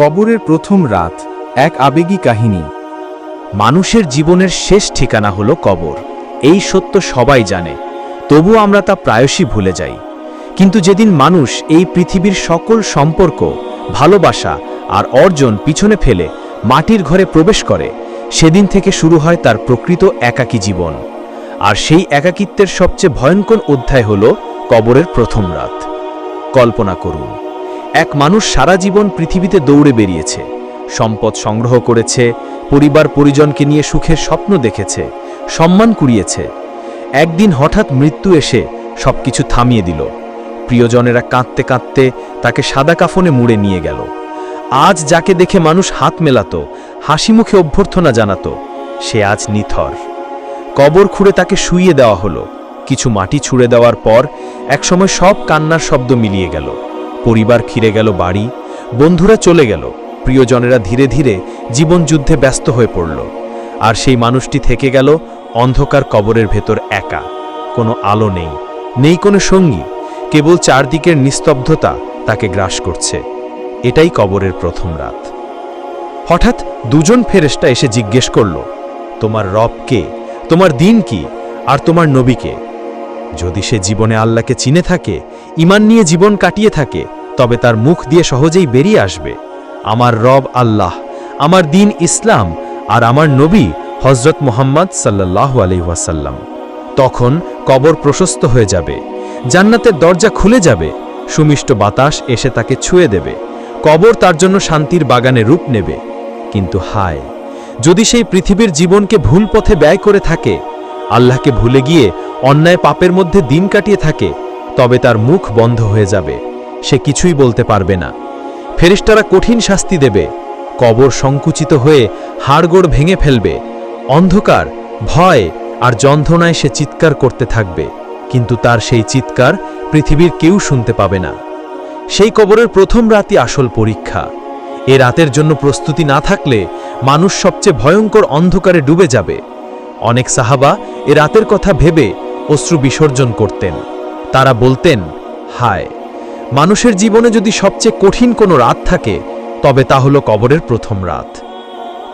কবরের প্রথম রাত, এক আবেগী কাহিনী। মানুষের জীবনের শেষ ঠিকানা হলো কবর। এই সত্য সবাই জানে তবু আমরা তা প্রায়শই ভুলে যাই। কিন্তু যেদিন মানুষ এই পৃথিবীর সকল সম্পর্ক, ভালোবাসা আর অর্জন পিছনে ফেলে মাটির ঘরে প্রবেশ করে, সেদিন থেকে শুরু হয় তার প্রকৃত একাকী জীবন। আর সেই একাকিত্বের সবচেয়ে ভয়ঙ্কর অধ্যায় হল কবরের প্রথম রাত। কল্পনা করুন। এক মানুষ সারা জীবন পৃথিবীতে দৌড়ে বেরিয়েছে। সম্পদ সংগ্রহ করেছে, পরিবার পরিজনকে নিয়ে সুখের স্বপ্ন দেখেছে, সম্মান কুড়িয়েছে। একদিন হঠাৎ মৃত্যু এসে সবকিছু থামিয়ে দিল। প্রিয়জনেরা কাঁদতে কাঁদতে তাকে সাদা কাফনে মুড়ে নিয়ে গেল। আজ যাকে দেখে মানুষ হাত মেলাত, হাসি মুখে অভ্যর্থনা জানাত, সে আজ নিথর। কবর খুঁড়ে তাকে শুইয়ে দেওয়া হলো। কিছু মাটি ছুঁড়ে দেওয়ার পর একসময় সব কান্নার শব্দ মিলিয়ে গেল। পরিবার খিরে গেল বাড়ি, বন্ধুরা চলে গেল, প্রিয়জনেরা ধীরে ধীরে জীবনযুদ্ধে ব্যস্ত হয়ে পড়ল। আর সেই মানুষটি থেকে গেল অন্ধকার কবরের ভেতর একা, কোনো আলো নেই নেই কোনো সঙ্গী, কেবল চারদিকের নিস্তব্ধতা তাকে গ্রাস করছে। এটাই কবরের প্রথম রাত। হঠাৎ দুজন ফেরেশতা এসে জিজ্ঞেস করল, তোমার রব কে? তোমার দিন কি? আর তোমার নবীকে যদি সে জীবনে আল্লাহকে চিনে থাকে ইমান নিয়ে জীবন কাটিয়ে থাকে, তবে তার মুখ দিয়ে সহজেই বেরিয়ে আসবে। আমার রব আল্লাহ, আমার দিন ইসলাম আর আমার নবী হজরত মোহাম্মদ সাল্লাহ আলহিহাসাল্লাম তখন কবর প্রশস্ত হয়ে যাবে, জান্নাতের দরজা খুলে যাবে, সুমিষ্ট বাতাস এসে তাকে ছুঁয়ে দেবে, কবর তার জন্য শান্তির বাগানে রূপ নেবে। কিন্তু হায়, যদি সেই পৃথিবীর জীবনকে ভুল পথে ব্যয় করে থাকে, আল্লাহকে ভুলে গিয়ে অন্যায় পাপের মধ্যে দিন কাটিয়ে থাকে, তবে তার মুখ বন্ধ হয়ে যাবে। সে কিছুই বলতে পারবে না। ফেরিস্তারা কঠিন শাস্তি দেবে, কবর সংকুচিত হয়ে হাড়গোড় ভেঙে ফেলবে, অন্ধকার, ভয় আর যন্ত্রণায় সে চিৎকার করতে থাকবে। কিন্তু তার সেই চিৎকার পৃথিবীর কেউ শুনতে পাবে না। সেই কবরের প্রথম রাতই আসল পরীক্ষা। এ রাতের জন্য প্রস্তুতি না থাকলে মানুষ সবচেয়ে ভয়ঙ্কর অন্ধকারে ডুবে যাবে। অনেক সাহাবা এ রাতের কথা ভেবে অশ্রু বিসর্জন করতেন। তারা বলতেন, হায়, মানুষের জীবনে যদি সবচেয়ে কঠিন কোনো রাত থাকে, তবে তা হলো কবরের প্রথম রাত।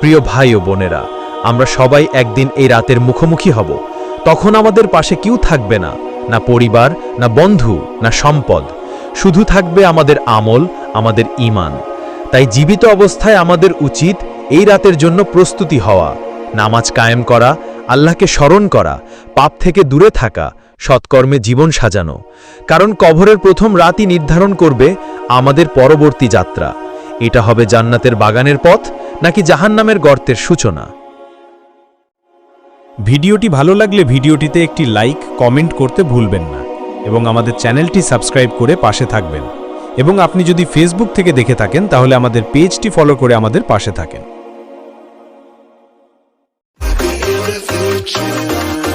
প্রিয় ভাই ও বোনেরা, আমরা সবাই একদিন এই রাতের মুখোমুখি হব। তখন আমাদের পাশে কেউ থাকবে না না পরিবার, না বন্ধু, না সম্পদ। শুধু থাকবে আমাদের আমল, আমাদের ইমান তাই জীবিত অবস্থায় আমাদের উচিত এই রাতের জন্য প্রস্তুতি হওয়া, নামাজ কায়েম করা আল্লাহকে স্মরণ করা, পাপ থেকে দূরে থাকা, সৎকর্মে জীবন সাজানো। কারণ কবরের প্রথম রাতই নির্ধারণ করবে আমাদের পরবর্তী যাত্রা। এটা হবে জান্নাতের বাগানের পথ, নাকি জাহান্নামের গর্তের সূচনা? ভিডিওটি ভালো লাগলে ভিডিওটিতে একটি লাইক, কমেন্ট করতে ভুলবেন না। এবং আমাদের চ্যানেলটি সাবস্ক্রাইব করে পাশে থাকবেন। এবং আপনি যদি ফেসবুক থেকে দেখে থাকেন, তাহলে আমাদের পেজটি ফলো করে আমাদের পাশে থাকেন। Future.